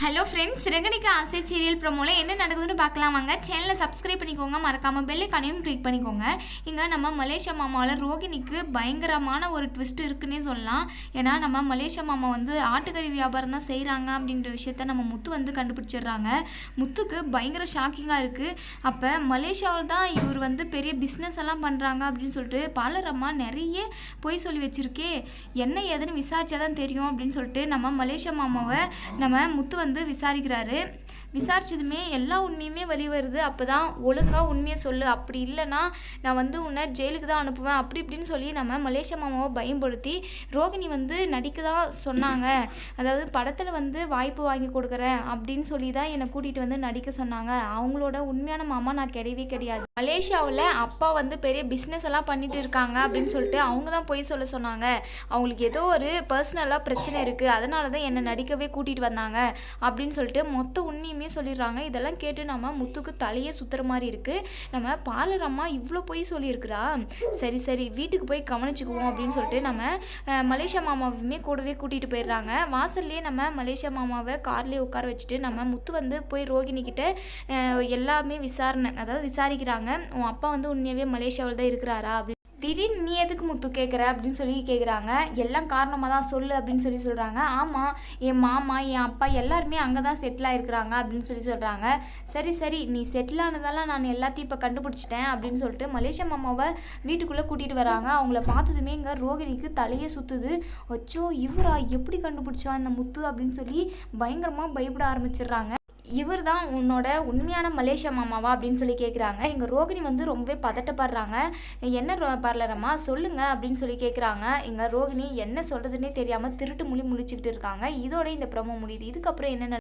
Hello friends ரெங்கடிக்கு ஆசை serial ப்ரோமோவில் என்ன நடக்குதுன்னு பார்க்கலாம் வாங்க. சேனலை சப்ஸ்கிரைப் பண்ணிக்கோங்க மறக்காமல் பெல்லைக்கானையும் கிளிக் பண்ணிக்கோங்க. இங்கே நம்ம மலேசியா மாமாவில் ரோகிணிக்கு பயங்கரமான ஒரு ட்விஸ்ட் இருக்குன்னே சொல்லலாம். ஏன்னா நம்ம மலேசியா மாமா வந்து ஆட்டுக்கறி வியாபாரம் தான் செய்கிறாங்க அப்படின்ற விஷயத்த நம்ம முத்து வந்து கண்டுபிடிச்சிடுறாங்க. முத்துக்கு பயங்கர ஷாக்கிங்காக இருக்குது அப்போ மலேசியாவில் தான் இவர் வந்து பெரிய பிஸ்னஸ் எல்லாம் பண்ணுறாங்க அப்படின்னு சொல்லிட்டு பாலரம்மா நிறைய பொய் சொல்லி வச்சுருக்கே. என்ன ஏதுன்னு விசாரிச்சா தான் தெரியும் அப்படின்னு சொல்லிட்டு நம்ம மலேசியா மாமாவை நம்ம முத்து வந்து விசாரிக்கிறாரு. விசாரிச்சதுமே எல்லா உண்மையுமே வெளி வருது அப்போ தான் ஒழுங்காக உண்மையை சொல்லு. அப்படி இல்லைன்னா நான் வந்து உன்னை ஜெயிலுக்கு தான் அனுப்புவேன். அப்படி இப்படின்னு சொல்லி நம்ம மலேசியா மாமாவை பயன்படுத்தி ரோகிணி வந்து நடிக்க தான் சொன்னாங்க. அதாவது படத்தில் வந்து வாய்ப்பு வாங்கி கொடுக்குறேன் அப்படின்னு சொல்லி தான் என்னை கூட்டிகிட்டு வந்து நடிக்க சொன்னாங்க. அவங்களோட உண்மையான மாமா நான் கிடையவே கிடையாது. மலேசியாவில் அப்பா வந்து பெரிய பிஸ்னஸ் எல்லாம் பண்ணிட்டு இருக்காங்க அப்படின்னு சொல்லிட்டு அவங்க தான் போய் சொல்ல சொன்னாங்க. அவங்களுக்கு ஏதோ ஒரு பர்சனலாக பிரச்சனை இருக்குது அதனால தான் என்னை நடிக்கவே கூட்டிகிட்டு வந்தாங்க அப்படின்னு சொல்லிட்டு மொத்த உண்மையுமே சொல்லிடுறாங்க. இதெல்லாம் கேட்டு நம்ம முத்துக்கு தலையே சுத்துற மாதிரி இருக்குது நம்ம பாலரம்மா இவ்வளோ போய் சொல்லியிருக்கிறா. சரி சரி வீட்டுக்கு போய் கவனிச்சுக்குவோம் அப்படின்னு சொல்லிட்டு நம்ம மலேசியா மாமாவுமே கூடவே கூட்டிகிட்டு போயிடுறாங்க. வாசல்லே நம்ம மலேசியா மாமாவை கார்லேயே உட்கார வச்சுட்டு நம்ம முத்து வந்து போய் ரோகிணிக்கிட்ட எல்லாமே விசாரணை அதாவது விசாரிக்கிறாங்க. உன் அப்பா வந்து உண்மையாகவே மலேசியாவில் தான் இருக்கிறாரா அப்படின்னு திடீர்னு நீ எதுக்கு முத்து கேட்குற அப்படின்னு சொல்லி கேட்குறாங்க எல்லாம் காரணமாக தான் சொல்லு அப்படின்னு சொல்லி சொல்கிறாங்க ஆமாம் என் மாமா என் அப்பா எல்லாருமே அங்கே தான் செட்டில் ஆகிருக்கிறாங்க அப்படின்னு சொல்லி சொல்கிறாங்க சரி சரி நீ செட்டில் ஆனதெல்லாம் நான் எல்லாத்தையும் இப்போ கண்டுபிடிச்சிட்டேன் அப்படின்னு சொல்லிட்டு மலேசியா மாமாவை வீட்டுக்குள்ளே கூட்டிகிட்டு வராங்க. அவங்கள பார்த்ததுமே இங்கே ரோகிணிக்கு தலையே சுற்றுது அச்சோ இவரா எப்படி கண்டுபிடிச்சா இந்த முத்து அப்படின்னு சொல்லி பயங்கரமாக பயப்பட ஆரம்பிச்சிடுறாங்க. இவர் தான் உன்னோட உண்மையான மலேசியா மாமாவா அப்படின்னு சொல்லி கேட்குறாங்க எங்கள் ரோகிணி வந்து ரொம்பவே பதட்டப்படுறாங்க. என்ன ரோ பார்லரம்மா சொல்லுங்க அப்படின்னு சொல்லி கேட்குறாங்க எங்கள் ரோகிணி என்ன சொல்கிறதுனே தெரியாமல் திருட்டு மொழி முழிச்சுக்கிட்டு இருக்காங்க. இதோட இந்த ப்ரமோ முடியுது. இதுக்கப்புறம் என்ன